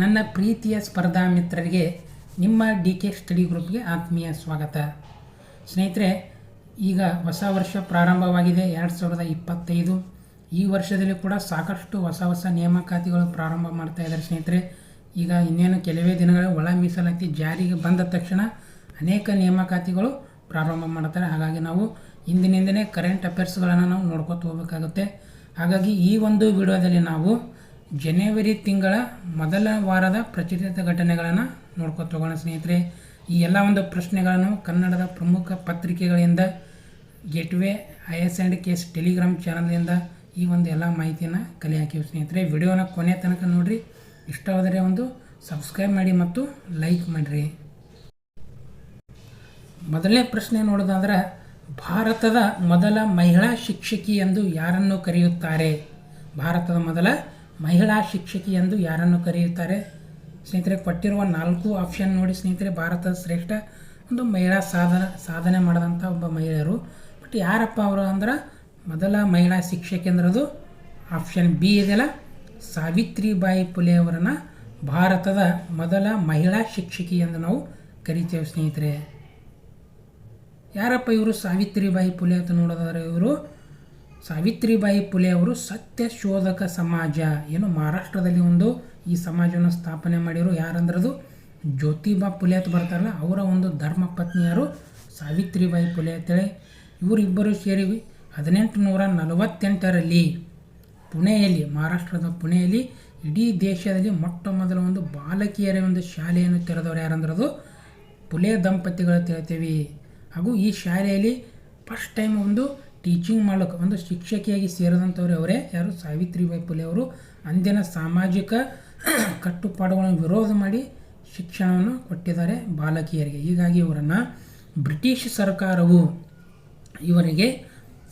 ನನ್ನ ಪ್ರೀತಿಯ ಸ್ಪರ್ಧಾ ಮಿತ್ರರಿಗೆ ನಿಮ್ಮ ಡಿ ಕೆ ಸ್ಟಡಿ ಗ್ರೂಪ್ಗೆ ಆತ್ಮೀಯ ಸ್ವಾಗತ. ಸ್ನೇಹಿತರೆ, ಈಗ ಹೊಸ ವರ್ಷ ಪ್ರಾರಂಭವಾಗಿದೆ. ಎರಡು ಸಾವಿರದ ಇಪ್ಪತ್ತೈದು ಈ ವರ್ಷದಲ್ಲಿ ಕೂಡ ಸಾಕಷ್ಟು ಹೊಸ ಹೊಸ ನೇಮಕಾತಿಗಳು ಪ್ರಾರಂಭ ಮಾಡ್ತಾ ಇದ್ದಾರೆ ಸ್ನೇಹಿತರೆ. ಈಗ ಇನ್ನೇನು ಕೆಲವೇ ದಿನಗಳ ಒಳ ಮೀಸಲಾತಿ ಜಾರಿಗೆ ಬಂದ ತಕ್ಷಣ ಅನೇಕ ನೇಮಕಾತಿಗಳು ಪ್ರಾರಂಭ ಮಾಡ್ತಾರೆ. ಹಾಗಾಗಿ ನಾವು ಇಂದಿನಿಂದನೇ ಕರೆಂಟ್ ಅಫೇರ್ಸ್ಗಳನ್ನು ನಾವು ನೋಡ್ಕೊತ ಹೋಗಬೇಕಾಗುತ್ತೆ. ಹಾಗಾಗಿ ಈ ಒಂದು ವಿಡಿಯೋದಲ್ಲಿ ನಾವು ಜನವರಿ ತಿಂಗಳ ಮೊದಲ ವಾರದ ಪ್ರಚಲಿತ ಘಟನೆಗಳನ್ನು ನೋಡ್ಕೊತ ಹೋಗೋಣ ಸ್ನೇಹಿತರೆ. ಈ ಎಲ್ಲ ಒಂದು ಪ್ರಶ್ನೆಗಳನ್ನು ಕನ್ನಡದ ಪ್ರಮುಖ ಪತ್ರಿಕೆಗಳಿಂದ gateway I S and KAS Telegram ಚಾನಲ್ನಿಂದ ಈ ಒಂದು ಎಲ್ಲ ಮಾಹಿತಿಯನ್ನು ಕಲೆ ಹಾಕಿವಿ ಸ್ನೇಹಿತರೆ. ವಿಡಿಯೋನ ಕೊನೆ ತನಕ ನೋಡಿರಿ. ಇಷ್ಟವಾದರೆ ಒಂದು ಸಬ್ಸ್ಕ್ರೈಬ್ ಮಾಡಿ ಮತ್ತು ಲೈಕ್ ಮಾಡಿರಿ. ಮೊದಲನೇ ಪ್ರಶ್ನೆ ನೋಡೋದಾದ್ರೆ ಭಾರತದ ಮೊದಲ ಮಹಿಳಾ ಶಿಕ್ಷಕಿ ಎಂದು ಯಾರನ್ನು ಕರೆಯುತ್ತಾರೆ? ಭಾರತದ ಮೊದಲ ಮಹಿಳಾ ಶಿಕ್ಷಕಿ ಎಂದು ಯಾರನ್ನು ಕರೆಯುತ್ತಾರೆ? ಸ್ನೇಹಿತರೆ, ಕೊಟ್ಟಿರುವ ನಾಲ್ಕು ಆಪ್ಷನ್ ನೋಡಿ ಸ್ನೇಹಿತರೆ. ಭಾರತದ ಶ್ರೇಷ್ಠ ಒಂದು ಮಹಿಳಾ ಸಾಧನ, ಸಾಧನೆ ಮಾಡಿದಂಥ ಒಬ್ಬ ಮಹಿಳೆಯರು. ಬಟ್ ಯಾರಪ್ಪ ಅವರು ಅಂದ್ರೆ ಮೊದಲ ಮಹಿಳಾ ಶಿಕ್ಷಕಿ ಅಂದ್ರದು ಆಪ್ಷನ್ ಬಿ ಇದೆಯಲ್ಲ, ಸಾವಿತ್ರಿಬಾಯಿ ಪುಲೆ ಅವರನ್ನು ಭಾರತದ ಮೊದಲ ಮಹಿಳಾ ಶಿಕ್ಷಕಿ ಎಂದು ನಾವು ಕರಿತೇವೆ ಸ್ನೇಹಿತರೆ. ಯಾರಪ್ಪ ಇವರು ಸಾವಿತ್ರಿಬಾಯಿ ಪುಲೆ ಅಂತ ನೋಡೋದಾದ್ರೆ ಇವರು ಸಾವಿತ್ರಿಬಾಯಿ ಫುಲೆ ಅವರು ಸತ್ಯ ಶೋಧಕ ಸಮಾಜ. ಏನು, ಮಹಾರಾಷ್ಟ್ರದಲ್ಲಿ ಒಂದು ಈ ಸಮಾಜವನ್ನು ಸ್ಥಾಪನೆ ಮಾಡಿರೋ ಯಾರಂದ್ರದು? ಜ್ಯೋತಿಬಾ ಫುಲೆ ಅಂತ ಬರ್ತಾರಲ್ಲ, ಅವರ ಒಂದು ಧರ್ಮ ಪತ್ನಿಯರು ಸಾವಿತ್ರಿಬಾಯಿ ಫುಲೆ ಅಂತೇಳಿ ಇವರಿಬ್ಬರು ಸೇರಿ ಹದಿನೆಂಟು ನೂರ ನಲವತ್ತೆಂಟರಲ್ಲಿ ಪುಣೆಯಲ್ಲಿ, ಮಹಾರಾಷ್ಟ್ರದ ಪುಣೆಯಲ್ಲಿ ಇಡೀ ದೇಶದಲ್ಲಿ ಮೊಟ್ಟ ಮೊದಲ ಒಂದು ಬಾಲಕಿಯರ ಒಂದು ಶಾಲೆಯನ್ನು ತೆರೆದವರು ಯಾರಂದ್ರದು? ಪುಲೆ ದಂಪತಿಗಳು ತಿಳ್ತೀವಿ ಹಾಗೂ ಈ ಶಾಲೆಯಲ್ಲಿ ಫಸ್ಟ್ ಟೈಮ್ ಒಂದು ಟೀಚಿಂಗ್ ಮಾಡೋಕೆ ಒಂದು ಶಿಕ್ಷಕಿಯಾಗಿ ಸೇರಿದಂಥವ್ರು ಅವರೇ, ಯಾರು ಸಾವಿತ್ರಿಬಾಯಿ ಪುಲೆ ಅವರು, ಅಂದಿನ ಸಾಮಾಜಿಕ ಕಟ್ಟುಪಾಡುಗಳನ್ನು ವಿರೋಧ ಮಾಡಿ ಶಿಕ್ಷಣವನ್ನು ಕೊಟ್ಟಿದ್ದಾರೆ ಬಾಲಕಿಯರಿಗೆ. ಹೀಗಾಗಿ ಇವರನ್ನು ಬ್ರಿಟಿಷ್ ಸರ್ಕಾರವು ಇವರಿಗೆ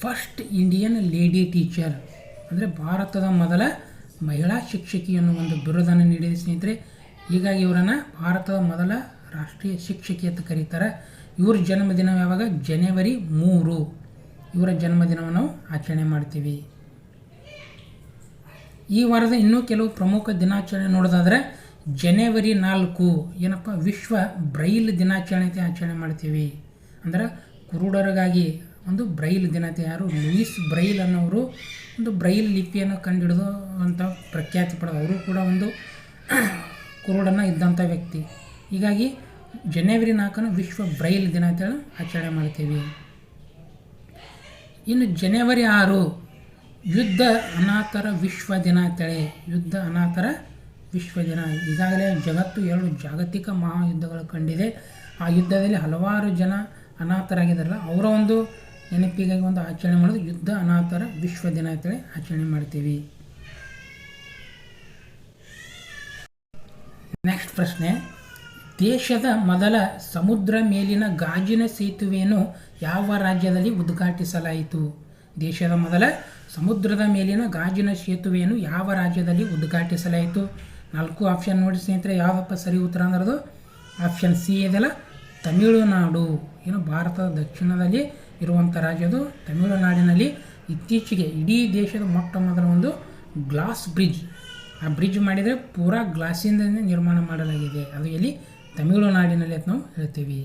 ಫಸ್ಟ್ ಇಂಡಿಯನ್ ಲೇಡಿ ಟೀಚರ್ ಅಂದರೆ ಭಾರತದ ಮೊದಲ ಮಹಿಳಾ ಶಿಕ್ಷಕಿ ಅನ್ನೋ ಒಂದು ಬಿರುದನ್ನು ನೀಡಿದೆ ಸ್ನೇಹಿತರೆ. ಹೀಗಾಗಿ ಇವರನ್ನು ಭಾರತದ ಮೊದಲ ರಾಷ್ಟ್ರೀಯ ಶಿಕ್ಷಕಿ ಅಂತ ಕರೀತಾರೆ. ಇವ್ರ ಜನ್ಮದಿನ ಯಾವಾಗ? ಜನವರಿ ಮೂರು. ಇವರ ಜನ್ಮದಿನವನ್ನು ನಾವು ಆಚರಣೆ ಮಾಡ್ತೀವಿ. ಈ ವಾರದ ಇನ್ನೂ ಕೆಲವು ಪ್ರಮುಖ ದಿನಾಚರಣೆ ನೋಡೋದಾದರೆ ಜನವರಿ ನಾಲ್ಕು, ಏನಪ್ಪ, ವಿಶ್ವ ಬ್ರೈಲ್ ದಿನಾಚರಣೆ ಆಚರಣೆ ಮಾಡ್ತೀವಿ. ಅಂದ್ರೆ ಕುರುಡರಿಗಾಗಿ ಒಂದು ಬ್ರೈಲ್ ದಿನತೆ ಯಾರು, ಲೂಯಿಸ್ ಬ್ರೈಲ್ ಅನ್ನೋರು ಒಂದು ಬ್ರೈಲ್ ಲಿಪಿಯನ್ನು ಕಂಡುಹಿಡಿದು ಅಂತ ಪ್ರಖ್ಯಾತಿ ಪಡೆದ, ಅವರು ಕೂಡ ಒಂದು ಕುರುಡನ್ನು ಇದ್ದಂಥ ವ್ಯಕ್ತಿ. ಹೀಗಾಗಿ ಜನವರಿ ನಾಲ್ಕನ್ನು ವಿಶ್ವ ಬ್ರೈಲ್ ದಿನ ಅಂತೇಳಿ ಆಚರಣೆ ಮಾಡ್ತೀವಿ. ಇನ್ನು ಜನವರಿ ಆರು, ಯುದ್ಧ ಅನಾಥರ ವಿಶ್ವ ದಿನ ಅಂತೇಳಿ, ಯುದ್ಧ ಅನಾಥರ ವಿಶ್ವ ದಿನ. ಈಗಾಗಲೇ ಜಗತ್ತು ಎರಡು ಜಾಗತಿಕ ಮಹಾಯುದ್ಧಗಳು ಕಂಡಿದೆ. ಆ ಯುದ್ಧದಲ್ಲಿ ಹಲವಾರು ಜನ ಅನಾಥರಾಗಿದ್ದಾರಲ್ಲ, ಅವರ ಒಂದು ನೆನಪಿಗಾಗಿ ಒಂದು ಆಚರಣೆ ಮಾಡೋದು ಯುದ್ಧ ಅನಾಥರ ವಿಶ್ವ ದಿನ ಅಂತೇಳಿ ಆಚರಣೆ ಮಾಡ್ತೀವಿ. ನೆಕ್ಸ್ಟ್ ಪ್ರಶ್ನೆ. ದೇಶದ ಮೊದಲ ಸಮುದ್ರ ಮೇಲಿನ ಗಾಜಿನ ಸೇತುವೆಯನ್ನು ಯಾವ ರಾಜ್ಯದಲ್ಲಿ ಉದ್ಘಾಟಿಸಲಾಯಿತು? ದೇಶದ ಮೊದಲ ಸಮುದ್ರದ ಮೇಲಿನ ಗಾಜಿನ ಸೇತುವೆಯನ್ನು ಯಾವ ರಾಜ್ಯದಲ್ಲಿ ಉದ್ಘಾಟಿಸಲಾಯಿತು? ನಾಲ್ಕು ಆಪ್ಷನ್ ನೋಡಿ ಸ್ನೇಹಿತರೆ, ಯಾವಪ್ಪ ಸರಿ ಉತ್ತರ ಅಂದ್ರದು? ಆಪ್ಷನ್ ಸಿ ಇದೆಲ್ಲ ತಮಿಳುನಾಡು. ಏನು, ಭಾರತದ ದಕ್ಷಿಣದಲ್ಲಿ ಇರುವಂಥ ರಾಜ್ಯದು ತಮಿಳುನಾಡಿನಲ್ಲಿ. ಇತ್ತೀಚೆಗೆ ಇಡೀ ದೇಶದ ಮೊಟ್ಟ ಮೊದಲ ಒಂದು ಗ್ಲಾಸ್ ಬ್ರಿಡ್ಜ್. ಆ ಬ್ರಿಡ್ಜ್ ಮಾಡಿದರೆ ಪೂರಾ ಗ್ಲಾಸಿಂದ ನಿರ್ಮಾಣ ಮಾಡಲಾಗಿದೆ. ಅದು ಎಲ್ಲಿ? ತಮಿಳುನಾಡಿನಲ್ಲಿ ಅಂತ ನಾವು ಹೇಳ್ತೀವಿ.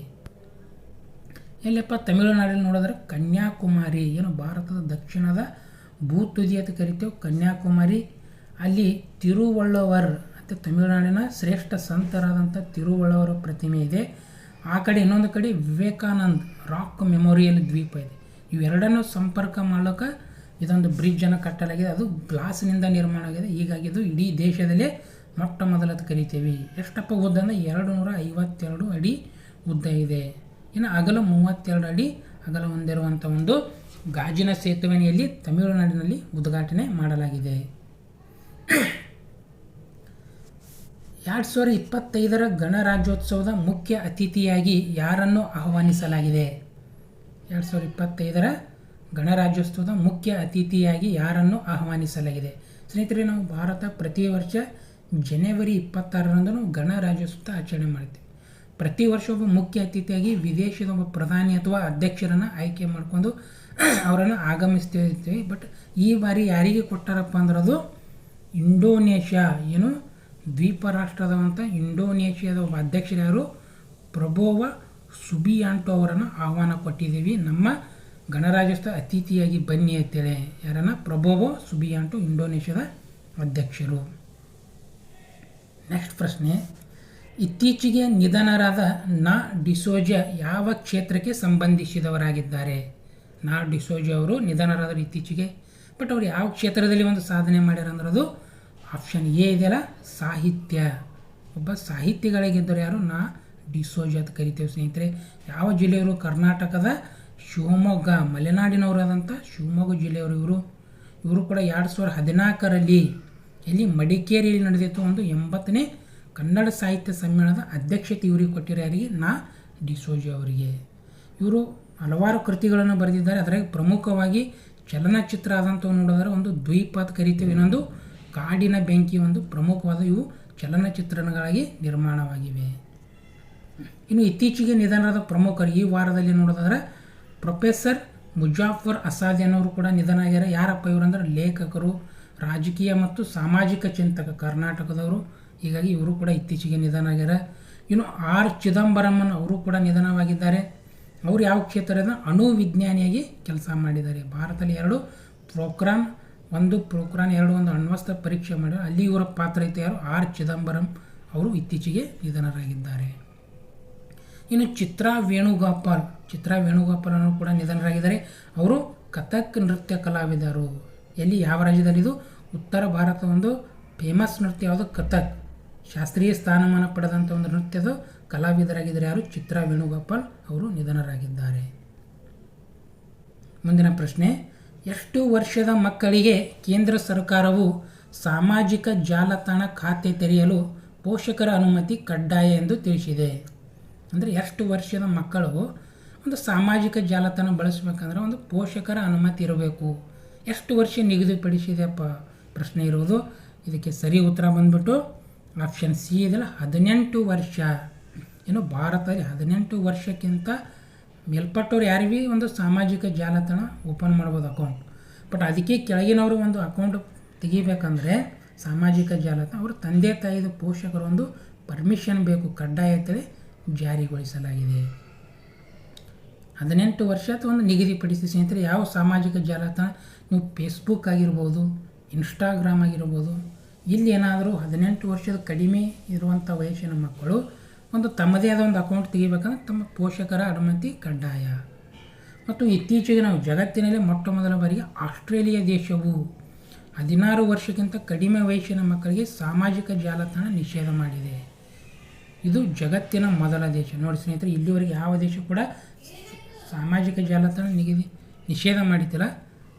ಎಲ್ಲಪ್ಪ ತಮಿಳುನಾಡಿನ ನೋಡಿದ್ರೆ ಕನ್ಯಾಕುಮಾರಿ ಏನು ಭಾರತದ ದಕ್ಷಿಣದ ಭೂತುದಿ ಅಂತ ಕರಿತೇವೆ, ಕನ್ಯಾಕುಮಾರಿ. ಅಲ್ಲಿ ತಿರುವಳ್ಳವರ್ ಮತ್ತು ತಮಿಳುನಾಡಿನ ಶ್ರೇಷ್ಠ ಸಂತರಾದಂಥ ತಿರುವಳ್ಳವರ ಪ್ರತಿಮೆ ಇದೆ. ಆ ಕಡೆ ಇನ್ನೊಂದು ಕಡೆ ವಿವೇಕಾನಂದ್ ರಾಕ್ ಮೆಮೋರಿಯಲ್ ದ್ವೀಪ ಇದೆ. ಇವೆರಡನ್ನು ಸಂಪರ್ಕ ಮಾಡೋಕೆ ಇದೊಂದು ಬ್ರಿಡ್ಜನ್ನು ಕಟ್ಟಲಾಗಿದೆ. ಅದು ಗ್ಲಾಸ್ನಿಂದ ನಿರ್ಮಾಣ ಆಗಿದೆ. ಹೀಗಾಗಿ ಇದು ಇಡೀ ದೇಶದಲ್ಲೇ ಮೊಟ್ಟ ಮೊದಲದ್ದು ಕರಿತೀವಿ. ಎಷ್ಟಪ್ಪ ಉದ್ದ ಅಂದರೆ ಎರಡು ನೂರ ಐವತ್ತೆರಡು ಅಡಿ ಉದ್ದ ಇದೆ. ಇನ್ನು ಅಗಲ ಮೂವತ್ತೆರಡು ಅಡಿ, ಅಗಲ ಹೊಂದಿರುವಂಥ ಒಂದು ಗಾಜಿನ ಸೇತುವೆಯಲ್ಲಿ ತಮಿಳುನಾಡಿನಲ್ಲಿ ಉದ್ಘಾಟನೆ ಮಾಡಲಾಗಿದೆ. ಎರಡು ಸಾವಿರದ ಇಪ್ಪತ್ತೈದರ ಗಣರಾಜ್ಯೋತ್ಸವದ ಮುಖ್ಯ ಅತಿಥಿಯಾಗಿ ಯಾರನ್ನು ಆಹ್ವಾನಿಸಲಾಗಿದೆ? ಎರಡು ಸಾವಿರದ ಇಪ್ಪತ್ತೈದರ ಗಣರಾಜ್ಯೋತ್ಸವದ ಮುಖ್ಯ ಅತಿಥಿಯಾಗಿ ಯಾರನ್ನು ಆಹ್ವಾನಿಸಲಾಗಿದೆ? ಸ್ನೇಹಿತರೆ, ನಾವು ಭಾರತ ಪ್ರತಿ ವರ್ಷ ಜನವರಿ ಇಪ್ಪತ್ತಾರರಂದು ಗಣರಾಜ್ಯೋತ್ಸವ ಆಚರಣೆ ಮಾಡ್ತೀವಿ ಪ್ರತಿ ವರ್ಷ ಒಬ್ಬ ಮುಖ್ಯ ಅತಿಥಿಯಾಗಿ ವಿದೇಶದ ಒಬ್ಬ ಪ್ರಧಾನಿ ಅಥವಾ ಅಧ್ಯಕ್ಷರನ್ನು ಆಯ್ಕೆ ಮಾಡಿಕೊಂಡು ಅವರನ್ನು ಆಗಮಿಸ್ತಿರ್ತೀವಿ ಬಟ್ ಈ ಬಾರಿ ಯಾರಿಗೆ ಕೊಟ್ಟಾರಪ್ಪ ಅಂದ್ರೆ ಅದು ಇಂಡೋನೇಷ್ಯಾ. ಏನು? ದ್ವೀಪ ರಾಷ್ಟ್ರದಂಥ ಇಂಡೋನೇಷ್ಯಾದ ಒಬ್ಬ ಅಧ್ಯಕ್ಷರ್ಯಾರು ಪ್ರಭೋವ ಸುಬಿಯಾಂಟೋ ಅವರನ್ನು ಆಹ್ವಾನ ಕೊಟ್ಟಿದ್ದೀವಿ. ನಮ್ಮ ಗಣರಾಜ್ಯೋತ್ಸವ ಅತಿಥಿಯಾಗಿ ಬನ್ನಿ ಅಂತೇಳಿ. ಯಾರನ್ನ? ಪ್ರಬೋವೋ ಸುಬಿಯಾಂಟೋ, ಇಂಡೋನೇಷ್ಯಾದ ಅಧ್ಯಕ್ಷರು. ನೆಕ್ಸ್ಟ್ ಪ್ರಶ್ನೆ. ಇತ್ತೀಚೆಗೆ ನಿಧನರಾದ ನಾ ಡಿಸೋಜ ಯಾವ ಕ್ಷೇತ್ರಕ್ಕೆ ಸಂಬಂಧಿಸಿದವರಾಗಿದ್ದಾರೆ? ನಾ ಡಿಸೋಜ ಅವರು ನಿಧನರಾದರು ಇತ್ತೀಚೆಗೆ, ಬಟ್ ಅವರು ಯಾವ ಕ್ಷೇತ್ರದಲ್ಲಿ ಒಂದು ಸಾಧನೆ ಮಾಡ್ಯಾರ ಅಂದ್ರೆ ಅದು ಆಪ್ಷನ್ ಎ ಇದೆಯಲ್ಲ, ಸಾಹಿತ್ಯ. ಒಬ್ಬ ಸಾಹಿತ್ಯಗಳಿಗಿದ್ದರು ಯಾರು? ನಾ ಡಿಸೋಜ ಅಂತ ಕರಿತೇವೆ ಸ್ನೇಹಿತರೆ. ಯಾವ ಜಿಲ್ಲೆಯವರು? ಕರ್ನಾಟಕದ ಶಿವಮೊಗ್ಗ, ಮಲೆನಾಡಿನವರಾದಂಥ ಶಿವಮೊಗ್ಗ ಜಿಲ್ಲೆಯವರು ಇವರು. ಇವರು ಕೂಡ ಎರಡು ಸಾವಿರದ ಹದಿನಾಲ್ಕರಲ್ಲಿ ಎಲ್ಲಿ ಮಡಿಕೇರಿಯಲ್ಲಿ ನಡೆದಿತ್ತು ಒಂದು ಎಂಬತ್ತನೇ ಕನ್ನಡ ಸಾಹಿತ್ಯ ಸಮ್ಮೇಳನದ ಅಧ್ಯಕ್ಷತೆ ಇವರಿಗೆ ಕೊಟ್ಟಿರೋ ಯಾರಿಗೆ? ನಾ ಡಿಸೋಜಿ ಅವರಿಗೆ. ಇವರು ಹಲವಾರು ಕೃತಿಗಳನ್ನು ಬರೆದಿದ್ದಾರೆ. ಅದರಾಗ ಪ್ರಮುಖವಾಗಿ ಚಲನಚಿತ್ರ ಆದಂಥವು ನೋಡಿದ್ರೆ ಒಂದು ದ್ವೀಪ ಅಂತ ಕರಿತೀವಿ. ಇನ್ನೊಂದು ಕಾಡಿನ ಬೆಂಕಿ, ಒಂದು ಪ್ರಮುಖವಾದ ಇವು ಚಲನಚಿತ್ರಣಗಳಾಗಿ ನಿರ್ಮಾಣವಾಗಿವೆ. ಇನ್ನು ಇತ್ತೀಚೆಗೆ ನಿಧನರಾದ ಪ್ರಮುಖರು ಈ ವಾರದಲ್ಲಿ ನೋಡೋದಾದ್ರೆ ಪ್ರೊಫೆಸರ್ ಮುಜಾಫರ್ ಅಸಾದ್ ಅನ್ನೋರು ಕೂಡ ನಿಧನ ಆಗ್ಯಾರ ಯಾರಪ್ಪ ಇವರು ಅಂದ್ರೆ ಲೇಖಕರು ರಾಜಕೀಯ ಮತ್ತು ಸಾಮಾಜಿಕ ಚಿಂತಕ ಕರ್ನಾಟಕದವರು, ಹೀಗಾಗಿ ಇವರು ಕೂಡ ಇತ್ತೀಚೆಗೆ ನಿಧನ ಆಗ್ಯಾರ. ಇನ್ನು ಆರ್ ಚಿದಂಬರಮನ್ ಅವರು ಕೂಡ ನಿಧನವಾಗಿದ್ದಾರೆ. ಅವರು ಯಾವ ಕ್ಷೇತ್ರದ ಅಣು ವಿಜ್ಞಾನಿಯಾಗಿ ಕೆಲಸ ಮಾಡಿದ್ದಾರೆ. ಭಾರತದಲ್ಲಿ ಎರಡು ಪ್ರೋಗ್ರಾಮ್ ಒಂದು ಪ್ರೋಗ್ರಾಮ್ ಎರಡು, ಒಂದು ಅಣ್ವಸ್ತ್ರ ಪರೀಕ್ಷೆ ಮಾಡಿ. ಅಲ್ಲಿ ಇವರ ಪಾತ್ರ ಇತ್ತು ಯಾರು? ಆರ್ ಚಿದಂಬರಂ ಅವರು ಇತ್ತೀಚೆಗೆ ನಿಧನರಾಗಿದ್ದಾರೆ. ಇನ್ನು ಚಿತ್ರಾ ವೇಣುಗೋಪಾಲ್ ಚಿತ್ರಾ ವೇಣುಗೋಪಾಲ್ ಅವರು ಕೂಡ ನಿಧನರಾಗಿದ್ದಾರೆ. ಅವರು ಕಥಕ್ ನೃತ್ಯ ಕಲಾವಿದರು. ಎಲ್ಲಿ? ಯಾವ ರಾಜ್ಯದಲ್ಲಿ ಇದು ಉತ್ತರ ಭಾರತದ ಒಂದು ಫೇಮಸ್ ನೃತ್ಯ ಯಾವುದು? ಕಥಕ್. ಶಾಸ್ತ್ರೀಯ ಸ್ಥಾನಮಾನ ಪಡೆದಂಥ ಒಂದು ನೃತ್ಯದ ಕಲಾವಿದರಾಗಿದ್ದರೆ ಯಾರು? ಚಿತ್ರ ವೇಣುಗೋಪಾಲ್ ಅವರು ನಿಧನರಾಗಿದ್ದಾರೆ. ಮುಂದಿನ ಪ್ರಶ್ನೆ, ಎಷ್ಟು ವರ್ಷದ ಮಕ್ಕಳಿಗೆ ಕೇಂದ್ರ ಸರ್ಕಾರವು ಸಾಮಾಜಿಕ ಜಾಲತಾಣ ಖಾತೆ ತೆರೆಯಲು ಪೋಷಕರ ಅನುಮತಿ ಕಡ್ಡಾಯ ಎಂದು ತಿಳಿಸಿದೆ? ಅಂದರೆ ಎಷ್ಟು ವರ್ಷದ ಮಕ್ಕಳು ಒಂದು ಸಾಮಾಜಿಕ ಜಾಲತಾಣ ಬಳಸಬೇಕಂದ್ರೆ ಒಂದು ಪೋಷಕರ ಅನುಮತಿ ಇರಬೇಕು. ಎಷ್ಟು ವರ್ಷ ನಿಗದಿಪಡಿಸಿದೆಪ್ಪ ಪ್ರಶ್ನೆ ಇರುವುದು. ಇದಕ್ಕೆ ಸರಿ ಉತ್ತರ ಬಂದ್ಬಿಟ್ಟು ಆಪ್ಷನ್ ಸಿ ಇದೆಲ್ಲ ಹದಿನೆಂಟು ವರ್ಷ. ಏನು, ಭಾರತದಲ್ಲಿ ಹದಿನೆಂಟು ವರ್ಷಕ್ಕಿಂತ ಮೇಲ್ಪಟ್ಟವ್ರು ಯಾರಿಗೂ ಒಂದು ಸಾಮಾಜಿಕ ಜಾಲತಾಣ ಓಪನ್ ಮಾಡ್ಬೋದು ಅಕೌಂಟ್ ಬಟ್ ಅದಕ್ಕೆ ಕೆಳಗಿನವರು ಒಂದು ಅಕೌಂಟ್ ತೆಗಿಬೇಕಂದ್ರೆ ಸಾಮಾಜಿಕ ಜಾಲತಾಣ, ಅವರು ತಂದೆ ತಾಯಿದು ಪೋಷಕರು ಒಂದು ಪರ್ಮಿಷನ್ ಬೇಕು ಕಡ್ಡಾಯ ಜಾರಿಗೊಳಿಸಲಾಗಿದೆ. ಹದಿನೆಂಟು ವರ್ಷ ಅಥವಾ ಒಂದು ನಿಗದಿಪಡಿಸಿ ಸ್ನೇಹಿತರೆ, ಯಾವ ಸಾಮಾಜಿಕ ಜಾಲತಾಣ? ನೀವು ಫೇಸ್ಬುಕ್ ಆಗಿರ್ಬೋದು ಇನ್ಸ್ಟಾಗ್ರಾಮ್ ಆಗಿರ್ಬೋದು, ಇಲ್ಲಿ ಏನಾದರೂ ಹದಿನೆಂಟು ವರ್ಷದ ಕಡಿಮೆ ಇರುವಂಥ ವಯಸ್ಸಿನ ಮಕ್ಕಳು ಒಂದು ತಮ್ಮದೇ ಆದ ಒಂದು ಅಕೌಂಟ್ ತೆಗಿಬೇಕಂದ್ರೆ ತಮ್ಮ ಪೋಷಕರ ಅನುಮತಿ ಕಡ್ಡಾಯ. ಮತ್ತು ಇತ್ತೀಚೆಗೆ ನಾವು ಜಗತ್ತಿನಲ್ಲಿ ಮೊಟ್ಟ ಮೊದಲ ಬಾರಿಗೆ ಆಸ್ಟ್ರೇಲಿಯಾ ದೇಶವು ಹದಿನಾರು ವರ್ಷಕ್ಕಿಂತ ಕಡಿಮೆ ವಯಸ್ಸಿನ ಮಕ್ಕಳಿಗೆ ಸಾಮಾಜಿಕ ಜಾಲತಾಣ ನಿಷೇಧ ಮಾಡಿದೆ. ಇದು ಜಗತ್ತಿನ ಮೊದಲ ದೇಶ. ನೋಡಿ ಸ್ನೇಹಿತರೆ, ಇಲ್ಲಿವರೆಗೆ ಯಾವ ದೇಶ ಕೂಡ ಸಾಮಾಜಿಕ ಜಾಲತಾಣ ನಿಗದಿ ನಿಷೇಧ ಮಾಡಿದ್ದಿಲ್ಲ.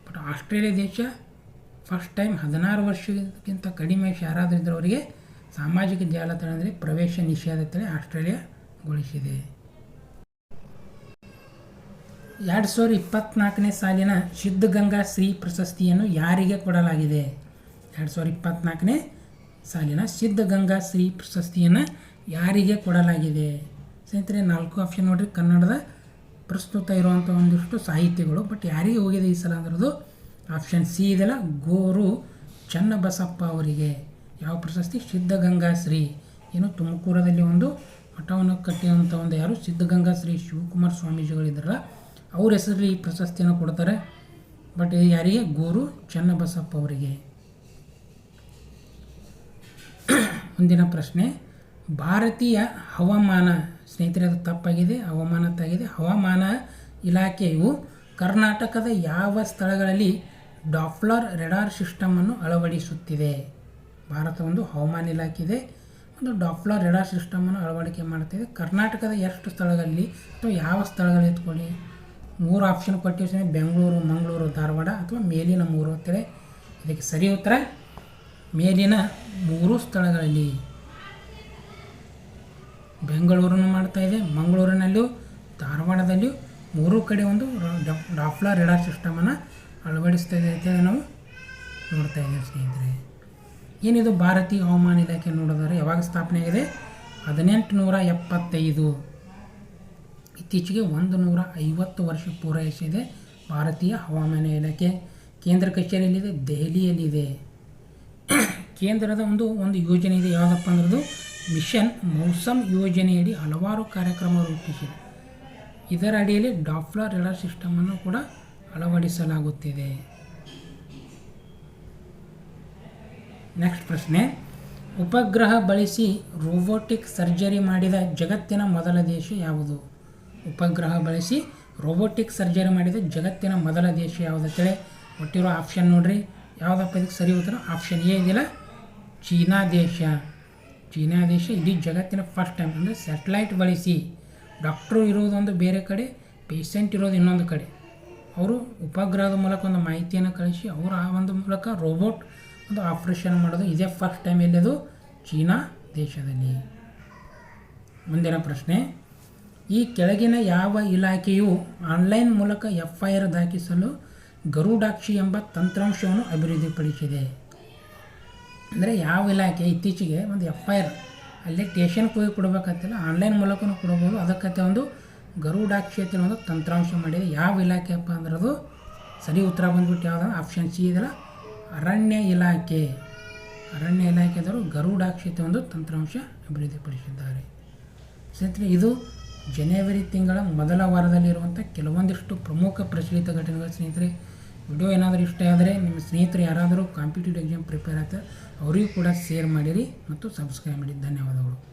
ಬಟ್ ಆಸ್ಟ್ರೇಲಿಯಾ ದೇಶ ಫಸ್ಟ್ ಟೈಮ್ ಹದಿನಾರು ವರ್ಷಕ್ಕಿಂತ ಕಡಿಮೆ ವಯಸ್ಸು ಯಾರಾದರೂ ಅವರಿಗೆ ಸಾಮಾಜಿಕ ಜಾಲತಾಣದಲ್ಲಿ ಪ್ರವೇಶ ನಿಷೇಧ ಆಸ್ಟ್ರೇಲಿಯಾ ಆಸ್ಟ್ರೇಲಿಯಾಗೊಳಿಸಿದೆ ಎರಡು ಸಾವಿರದ ಇಪ್ಪತ್ತ್ನಾಲ್ಕನೇ ಸಾಲಿನ ಸಿದ್ಧಗಂಗಾ ಶ್ರೀ ಪ್ರಶಸ್ತಿಯನ್ನು ಯಾರಿಗೆ ಕೊಡಲಾಗಿದೆ? ಎರಡು ಸಾವಿರದ ಇಪ್ಪತ್ತ್ನಾಲ್ಕನೇ ಸಾಲಿನ ಸಿದ್ಧಗಂಗಾ ಶ್ರೀ ಪ್ರಶಸ್ತಿಯನ್ನು ಯಾರಿಗೆ ಕೊಡಲಾಗಿದೆ? ಸ್ನೇಹಿತರೆ, ನಾಲ್ಕು ಆಪ್ಷನ್ ನೋಡಿರಿ. ಕನ್ನಡದ ಪ್ರಸ್ತುತ ಇರುವಂಥ ಒಂದಿಷ್ಟು ಸಾಹಿತ್ಯಗಳು ಬಟ್ ಯಾರಿಗೆ ಹೋಗಿದೆ ಈ ಸಲ ಅಂದ್ರದು? ಆಪ್ಷನ್ ಸಿ ಇದೆಲ್ಲ ಗೋರು ಚನ್ನಬಸಪ್ಪ ಅವರಿಗೆ. ಯಾವ ಪ್ರಶಸ್ತಿ? ಸಿದ್ಧಗಂಗಾ ಶ್ರೀ. ಏನು ತುಮಕೂರದಲ್ಲಿ ಒಂದು ಮಠವನ್ನು ಕಟ್ಟಿದಂಥ ಒಂದು ಯಾರು? ಸಿದ್ಧಗಂಗಾ ಶ್ರೀ ಶಿವಕುಮಾರ ಸ್ವಾಮೀಜಿಗಳಿದ್ದಾರಲ್ಲ, ಅವ್ರ ಹೆಸರಲ್ಲಿ ಈ ಪ್ರಶಸ್ತಿಯನ್ನು ಕೊಡ್ತಾರೆ. ಬಟ್ ಯಾರಿಗೆ? ಗೋರು ಚನ್ನಬಸಪ್ಪ ಅವರಿಗೆ. ಮುಂದಿನ ಪ್ರಶ್ನೆ. ಭಾರತೀಯ ಹವಾಮಾನ, ಸ್ನೇಹಿತರೆ, ಅದು ತಪ್ಪಾಗಿದೆ, ಹವಾಮಾನ ತಾಗಿದೆ ಹವಾಮಾನ ಇಲಾಖೆಯು ಕರ್ನಾಟಕದ ಯಾವ ಸ್ಥಳಗಳಲ್ಲಿ ಡಾಪ್ಲರ್ ರೆಡಾರ್ ಸಿಸ್ಟಮನ್ನು ಅಳವಡಿಸುತ್ತಿದೆ. ಭಾರತ ಒಂದು ಹವಾಮಾನ ಇಲಾಖೆ ಇದೆ ಒಂದು ಡಾಪ್ಲರ್ ರೆಡಾರ್ ಸಿಸ್ಟಮನ್ನು ಅಳವಡಿಕೆ ಮಾಡ್ತಿದೆ ಕರ್ನಾಟಕದ ಎಷ್ಟು ಸ್ಥಳಗಳಲ್ಲಿ ಅಥವಾ ಯಾವ ಸ್ಥಳಗಳಲ್ಲಿ ಎತ್ಕೊಳ್ಳಿ ಮೂರು ಆಪ್ಷನ್ ಕೊಟ್ಟಿರ್ತೀನಿ ಬೆಂಗಳೂರು, ಮಂಗಳೂರು, ಧಾರವಾಡ ಅಥವಾ ಮೇಲಿನ ಮೂರು ಅಂತೇಳಿ ಇದಕ್ಕೆ ಸರಿ ಉತ್ತರ, ಮೇಲಿನ ಮೂರು ಸ್ಥಳಗಳಲ್ಲಿ. ಬೆಂಗಳೂರನ್ನು ಮಾಡ್ತಾ ಇದೆ ಮಂಗಳೂರಿನಲ್ಲೂ ಧಾರವಾಡದಲ್ಲಿಯೂ. ಮೂರು ಕಡೆ ಒಂದು ಡಾಪ್ಲರ್ ರೆಡಾರ್ ಸಿಸ್ಟಮನ್ನು ಅಳವಡಿಸ್ತಾ ಇದೆ ಅಂತೇಳಿ ನಾವು ನೋಡ್ತಾ ಇದ್ದೀವಿ ಸ್ನೇಹಿತರೆ. ಏನಿದು ಭಾರತೀಯ ಹವಾಮಾನ ಇಲಾಖೆ ನೋಡೋದಾದ್ರೆ ಯಾವಾಗ ಸ್ಥಾಪನೆ ಆಗಿದೆ? ಹದಿನೆಂಟು ನೂರ ಎಪ್ಪತ್ತೈದು ಇತ್ತೀಚೆಗೆ ಒಂದು ನೂರ ಐವತ್ತು ವರ್ಷ ಪೂರೈಸಿದೆ ಭಾರತೀಯ ಹವಾಮಾನ ಇಲಾಖೆ. ಕೇಂದ್ರ ಕಚೇರಿಯಲ್ಲಿದೆ, ದೆಹಲಿಯಲ್ಲಿದೆ. ಕೇಂದ್ರದ ಒಂದು ಒಂದು ಯೋಜನೆ ಇದೆ. ಯಾವುದಪ್ಪ ಅಂದ್ರದು? ಮಿಷನ್ ಮೌಸಮ್ ಯೋಜನೆಯಡಿ ಹಲವಾರು ಕಾರ್ಯಕ್ರಮ ರೂಪಿಸಿದೆ. ಇದರ ಅಡಿಯಲ್ಲಿ ಡಾಪ್ಲರ್ ರೆಡಾರ್ ಸಿಸ್ಟಮನ್ನು ಕೂಡ ಅಳವಡಿಸಲಾಗುತ್ತಿದೆ. ನೆಕ್ಸ್ಟ್ ಪ್ರಶ್ನೆ. ಉಪಗ್ರಹ ಬಳಸಿ ರೋಬೋಟಿಕ್ ಸರ್ಜರಿ ಮಾಡಿದ ಜಗತ್ತಿನ ಮೊದಲ ದೇಶ ಯಾವುದು? ಉಪಗ್ರಹ ಬಳಸಿ ರೋಬೋಟಿಕ್ ಸರ್ಜರಿ ಮಾಡಿದ ಜಗತ್ತಿನ ಮೊದಲ ದೇಶ ಯಾವುದು ಅಂತೇಳಿ ಕೊಟ್ಟಿರೋ ಆಪ್ಷನ್ ನೋಡ್ರಿ. ಯಾವುದಪ್ಪ ಇದಕ್ಕೆ ಸರಿ ಉತ್ತರ? ಆಪ್ಷನ್ ಎ ಇದಿಲ್ಲ ಚೀನಾ ದೇಶ. ಚೀನಾ ದೇಶ ಇಡೀ ಜಗತ್ತಿನ ಫಸ್ಟ್ ಟೈಮ್ ಅಂದರೆ ಸ್ಯಾಟಲೈಟ್ ಬಳಸಿ. ಡಾಕ್ಟ್ರು ಇರೋದೊಂದು ಬೇರೆ ಕಡೆ ಪೇಷಂಟ್ ಇರೋದು ಇನ್ನೊಂದು ಕಡೆ. ಅವರು ಉಪಗ್ರಹದ ಮೂಲಕ ಒಂದು ಮಾಹಿತಿಯನ್ನು ಕಳಿಸಿ, ಅವರು ಆ ಒಂದು ಮೂಲಕ ರೋಬೋಟ್ ಒಂದು ಆಪ್ರೇಷನ್ ಮಾಡೋದು. ಇದೇ ಫಸ್ಟ್ ಟೈಮ್ ಎಲ್ಲದು? ಚೀನಾ ದೇಶದಲ್ಲಿ. ಮುಂದಿನ ಪ್ರಶ್ನೆ. ಈ ಕೆಳಗಿನ ಯಾವ ಇಲಾಖೆಯು ಆನ್ಲೈನ್ ಮೂಲಕ ಎಫ್ ಐ ಆರ್ ದಾಖಲಿಸಲು ಗರುಡಾಕ್ಷಿ ಎಂಬ ತಂತ್ರಾಂಶವನ್ನು ಅಭಿವೃದ್ಧಿಪಡಿಸಿದೆ? ಅಂದರೆ ಯಾವ ಇಲಾಖೆ? ಇತ್ತೀಚೆಗೆ ಒಂದು ಎಫ್ ಐ ಆರ್ ಅಲ್ಲಿ ಟೇಷನ್ ಹೋಗಿ ಕೊಡಬೇಕಂತಿಲ್ಲ ಆನ್ಲೈನ್ ಮೂಲಕನೂ ಕೊಡಬಹುದು ಅದಕ್ಕಂತೆ ಒಂದು ಗರುಡಾಕ್ಷಿ ಅಂತ ಒಂದು ತಂತ್ರಾಂಶ ಮಾಡಿದೆ. ಯಾವ ಇಲಾಖೆಯಪ್ಪ ಅಂದ್ರೆ ಅದು? ಸರಿ ಉತ್ತರ ಬಂದ್ಬಿಟ್ಟು ಯಾವ್ದು? ಆಪ್ಷನ್ ಸಿ ಇದೆಲ್ಲ ಅರಣ್ಯ ಇಲಾಖೆ. ಅರಣ್ಯ ಇಲಾಖೆದವರು ಗರುಡಾಕ್ಷತೆ ಅಂತ ಒಂದು ತಂತ್ರಾಂಶ ಅಭಿವೃದ್ಧಿಪಡಿಸಿದ್ದಾರೆ ಸ್ನೇಹಿತರೆ, ಇದು ಜನವರಿ ತಿಂಗಳ ಮೊದಲ ವಾರದಲ್ಲಿರುವಂಥ ಕೆಲವೊಂದಿಷ್ಟು ಪ್ರಮುಖ ಪ್ರಚಲಿತ ಘಟನೆಗಳು. ಸ್ನೇಹಿತರೆ, ವಿಡಿಯೋ ಏನಾದರೂ ಇಷ್ಟ ಆದರೆ ನಿಮ್ಮ ಸ್ನೇಹಿತರು ಯಾರಾದರೂ ಕಾಂಪಿಟೇಟಿವ್ ಎಕ್ಸಾಮ್ ಪ್ರಿಪೇರ್ ಆಗ್ತಾರೆ ಅವರಿಗೂ ಕೂಡ ಶೇರ್ ಮಾಡಿರಿ ಮತ್ತು ಸಬ್ಸ್ಕ್ರೈಬ್ ಮಾಡಿ ಧನ್ಯವಾದಗಳು.